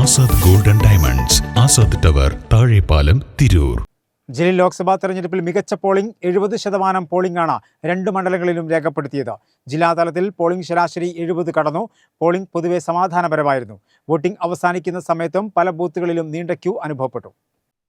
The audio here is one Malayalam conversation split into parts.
Azad golden diamonds Azad tower Thazhepalam Tirur. ജില്ലയിൽ ലോക്സഭാ തെരഞ്ഞെടുപ്പിൽ മികച്ച പോളിംഗ് എഴുപത് ശതമാനം പോളിംഗാണ് രണ്ട് മണ്ഡലങ്ങളിലും രേഖപ്പെടുത്തിയത്. ജില്ലാതലത്തിൽ പോളിംഗ് ശരാശരി എഴുപത് കടന്നു. പോളിംഗ് പൊതുവെ സമാധാനപരമായിരുന്നു. വോട്ടിംഗ് അവസാനിക്കുന്ന സമയത്തും പല ബൂത്തുകളിലും നീണ്ട ക്യൂ അനുഭവപ്പെട്ടു.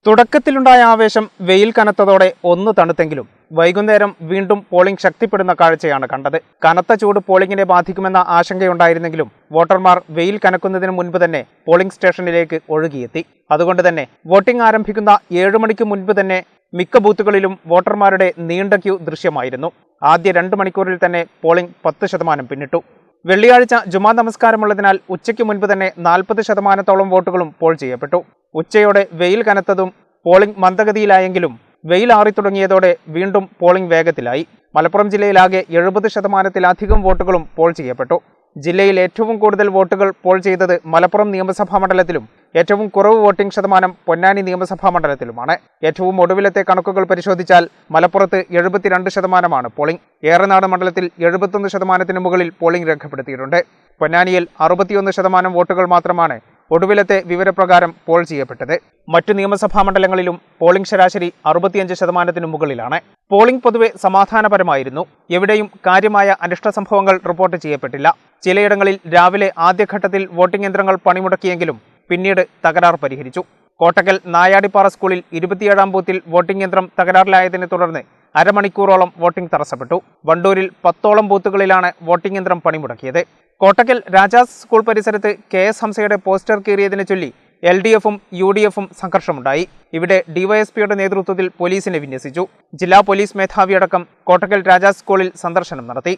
തുടക്കത്തിലുണ്ടായ ആവേശം വെയിൽ കനത്തതോടെ ഒന്ന് തണുത്തെങ്കിലും വൈകുന്നേരം വീണ്ടും പോളിംഗ് ശക്തിപ്പെടുന്ന കാഴ്ചയാണ് കണ്ടത്. കനത്ത ചൂട് പോളിംഗിനെ ബാധിക്കുമെന്ന ആശങ്കയുണ്ടായിരുന്നെങ്കിലും വോട്ടർമാർ വെയിൽ കനക്കുന്നതിന് മുൻപ് തന്നെ പോളിംഗ് സ്റ്റേഷനിലേക്ക് ഒഴുകിയെത്തി. അതുകൊണ്ട് തന്നെ വോട്ടിംഗ് ആരംഭിക്കുന്ന ഏഴു മണിക്ക് മുൻപ് തന്നെ മിക്ക ബൂത്തുകളിലും വോട്ടർമാരുടെ നീണ്ട ക്യൂ ദൃശ്യമായിരുന്നു. ആദ്യ രണ്ട് മണിക്കൂറിൽ തന്നെ പോളിംഗ് പത്ത് ശതമാനം പിന്നിട്ടു. വെള്ളിയാഴ്ച ജുമാ നമസ്കാരമുള്ളതിനാൽ ഉച്ചയ്ക്ക് മുൻപ് തന്നെ നാൽപ്പത് ശതമാനത്തോളം വോട്ടുകളും പോൾ ചെയ്യപ്പെട്ടു. ഉച്ചയോടെ വെയിൽ കനത്തതും പോളിംഗ് മന്ദഗതിയിലായെങ്കിലും വെയിൽ ആറിത്തുടങ്ങിയതോടെ വീണ്ടും പോളിംഗ് വേഗത്തിലായി. മലപ്പുറം ജില്ലയിലാകെ എഴുപത് ശതമാനത്തിലധികം വോട്ടുകളും പോൾ ചെയ്യപ്പെട്ടു. ജില്ലയിൽ ഏറ്റവും കൂടുതൽ വോട്ടുകൾ പോൾ ചെയ്തത് മലപ്പുറം നിയമസഭാ മണ്ഡലത്തിലും ഏറ്റവും കുറവ് വോട്ടിംഗ് ശതമാനം പൊന്നാനി നിയമസഭാ മണ്ഡലത്തിലുമാണ്. ഏറ്റവും ഒടുവിലത്തെ കണക്കുകൾ പരിശോധിച്ചാൽ മലപ്പുറത്ത് എഴുപത്തിരണ്ട് ശതമാനമാണ് പോളിംഗ്. ഏറനാട് മണ്ഡലത്തിൽ എഴുപത്തൊന്ന് ശതമാനത്തിന് മുകളിൽ പോളിംഗ് രേഖപ്പെടുത്തിയിട്ടുണ്ട്. പൊന്നാനിയിൽ അറുപത്തിയൊന്ന് ശതമാനം വോട്ടുകൾ മാത്രമാണ് ഒടുവിലത്തെ വിവരപ്രകാരം പോൾ ചെയ്യപ്പെട്ടത്. മറ്റു നിയമസഭാ മണ്ഡലങ്ങളിലും പോളിംഗ് ശരാശരി അറുപത്തിയഞ്ച് ശതമാനത്തിനു മുകളിലാണ്. പോളിംഗ് പൊതുവെ സമാധാനപരമായിരുന്നു. എവിടെയും കാര്യമായ അനിഷ്ട സംഭവങ്ങൾ റിപ്പോർട്ട് ചെയ്യപ്പെട്ടില്ല. ചിലയിടങ്ങളിൽ രാവിലെ ആദ്യഘട്ടത്തിൽ വോട്ടിംഗ് യന്ത്രങ്ങൾ പണിമുടക്കിയെങ്കിലും പിന്നീട് തകരാർ പരിഹരിച്ചു. കോട്ടക്കൽ നായാടിപ്പാറ സ്കൂളിൽ ഇരുപത്തിയേഴാം ബൂത്തിൽ വോട്ടിംഗ് യന്ത്രം തകരാറിലായതിനെ തുടർന്ന് അരമണിക്കൂറോളം വോട്ടിംഗ് തടസ്സപ്പെട്ടു. വണ്ടൂരിൽ പത്തോളം ബൂത്തുകളിലാണ് വോട്ടിംഗ് യന്ത്രം പണിമുടക്കിയത്. കോട്ടക്കൽ രാജാസ് സ്കൂൾ പരിസരത്ത് കെ എസ് ഹംസയുടെ പോസ്റ്റർ കീറിയതിനെ ചൊല്ലി എൽ ഡി എഫും യു ഡി എഫും സംഘർഷമുണ്ടായി. ഇവിടെ ഡിവൈഎസ്പിയുടെ നേതൃത്വത്തിൽ പോലീസിനെ വിന്യസിച്ചു. ജില്ലാ പോലീസ് മേധാവിയടക്കം കോട്ടക്കൽ രാജാസ് സ്കൂളിൽ സന്ദർശനം നടത്തി.